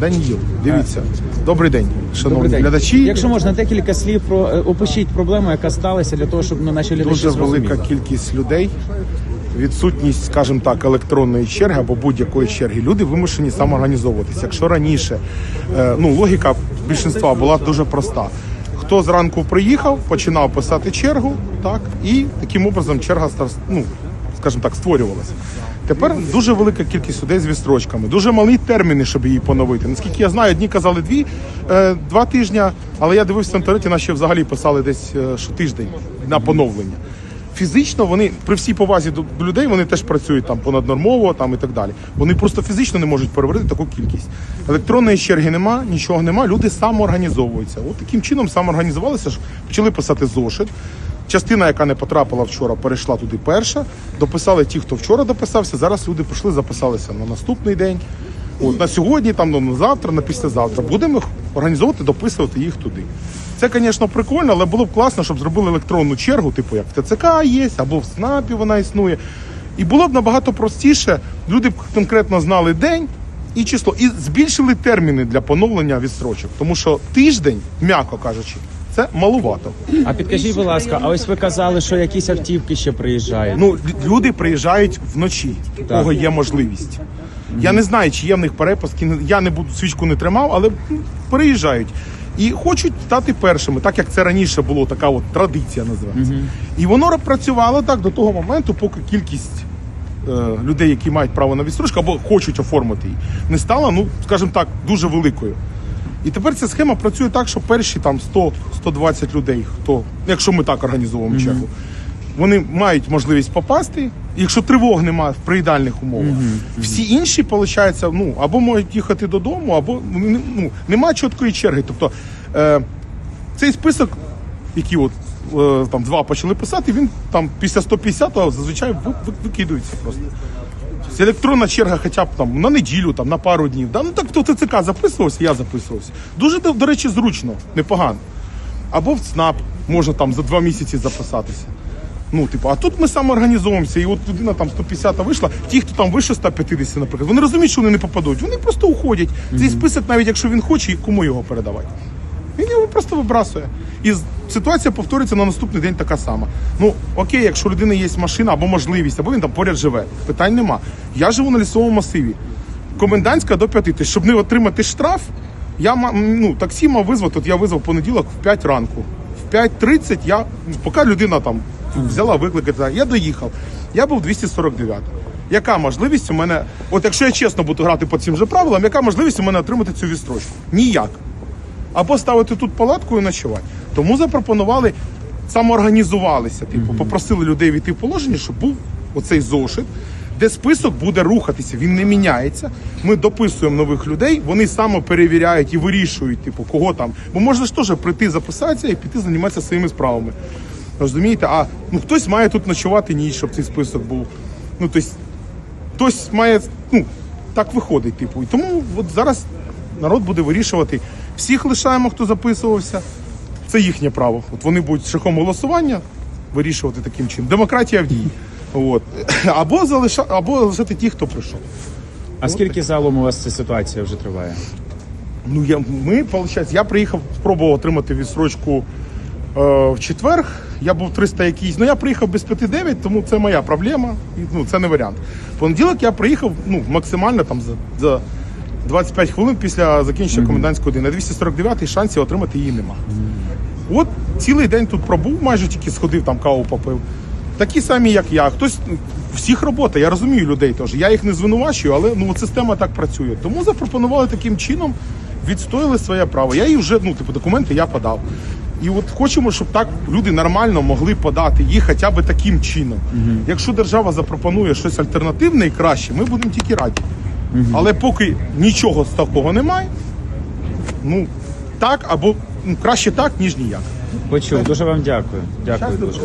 Даніїл, дивіться. Добрий день, шановні Добрий день. глядачі. Якщо можна декілька слів про е, опишіть проблему, яка сталася для того, щоб ну, наші глядачі Дуже зрозуміли. велика кількість людей. Відсутність, скажімо так, електронної черги або будь-якої черги. Люди вимушені самоорганізовуватися. Якщо раніше е, ну, логіка більшинства була дуже проста. Хто зранку приїхав, починав писати чергу, так, і таким образом черга ну, скажімо так, створювалася. Тепер дуже велика кількість людей з відстрочками, дуже малі терміни, щоб її поновити. Наскільки я знаю, одні казали дві, е, два тижні, але я дивився в інтернеті, наші взагалі писали десь е, що тиждень на поновлення. Фізично вони при всій повазі до, до людей вони теж працюють там понаднормово там і так далі. Вони просто фізично не можуть переварити таку кількість. Електронної черги нема, нічого нема. Люди самоорганізовуються. От таким чином самоорганізувалися, ж почали писати зошит. Частина, яка не потрапила вчора, перейшла туди перша. Дописали ті, хто вчора дописався. Зараз люди пішли, записалися на наступний день. От на сьогодні, там ну, на завтра, на післязавтра. Будемо їх організовувати, дописувати їх туди. Це, звісно, прикольно, але було б класно, щоб зробили електронну чергу, типу як в ТЦК є, або в СНАПі вона існує. І було б набагато простіше. Люди б конкретно знали день і число, і збільшили терміни для поновлення відстрочок. Тому що тиждень, м'яко кажучи, це малувато. А підкажіть, будь ласка, а ось ви казали, що якісь автівки ще приїжджають. Ну, лю- люди приїжджають вночі, у кого є можливість. Я не знаю, чи є в них перепустки. не- Я не буду свічку не тримав, але м, переїжджають. І хочуть стати першими, так як це раніше було, така от традиція називається. І воно працювало так до того моменту, поки кількість е, людей, які мають право на відстрочку або хочуть оформити її, не стала, ну скажімо так, дуже великою. І тепер ця схема працює так, що перші там 100-120 людей, хто, якщо ми так організовуємо чергу, вони мають можливість попасти. Якщо тривог немає в приїдальних умовах, всі інші, виходить, ну або можуть їхати додому, або ну, немає чіткої черги. Тобто е, цей список, який от там два почали писати, він там після 150-го зазвичай ви- ви- викидується просто. Електронна черга хоча б там на неділю, там на пару днів. Да? Ну так хто ТЦК записувався, я записувався. Дуже до, до речі, зручно, непогано. Або в ЦНАП можна там за два місяці записатися. Ну, типу, а тут ми самоорганізовуємося, і от людина там 150 вийшла, ті, хто там вище 150, наприклад, вони розуміють, що вони не попадуть. Вони просто уходять. Цей список, навіть якщо він хоче, кому його передавати? Він його просто вибрасує. І ситуація повториться на наступний день така сама. Ну окей, якщо у людини є машина або можливість, або він там поряд живе, питань нема. Я живу на лісовому масиві. Комендантська до 5 тисяч. Щоб не отримати штраф, я ну, таксі мав визвати. От я визвав понеділок в 5 ранку. В 5.30 я, поки людина там взяла викликати, я доїхав. Я був 249. Яка можливість у мене, от якщо я чесно буду грати по цим же правилам, яка можливість у мене отримати цю відстрочку? Ніяк або ставити тут палатку і ночувати. Тому запропонували, самоорганізувалися. Типу, попросили людей війти в положення, щоб був оцей зошит, де список буде рухатися, він не міняється. Ми дописуємо нових людей, вони самоперевіряють і вирішують, типу, кого там. Бо можна ж теж прийти записатися і піти займатися своїми справами. Розумієте? А ну хтось має тут ночувати ніч, щоб цей список був. Ну, тобто, хтось має, ну, так виходить, типу. І тому от зараз народ буде вирішувати. Всіх лишаємо, хто записувався. Це їхнє право. От вони будуть шляхом голосування вирішувати таким чином. Демократія в дії. От. Або, залиша... Або залишати ті, хто прийшов. А скільки залом у вас ця ситуація вже триває? Ну, я, ми, виходить, я приїхав, спробував отримати відсрочку е, в четвер. Я був 300 якийсь. Ну я приїхав без 5-9, тому це моя проблема. І, Ну, це не варіант. Понеділок я приїхав ну, максимально там за, за 25 хвилин після закінчення комендантської години. На 249 шансів отримати її нема. От цілий день тут пробув, майже тільки сходив, там каву попив. Такі самі, як я. Хтось всіх робота, я розумію людей теж. Я їх не звинувачую, але ну от система так працює. Тому запропонували таким чином, відстояли своє право. Я їй вже, ну, типу, документи я подав. І от хочемо, щоб так люди нормально могли подати їх хоча б таким чином. Якщо держава запропонує щось альтернативне і краще, ми будемо тільки раді. Але поки нічого з такого немає, ну так або ну, краще так, ніж ніяк. Почув. Дуже вам дякую. Дякую дуже.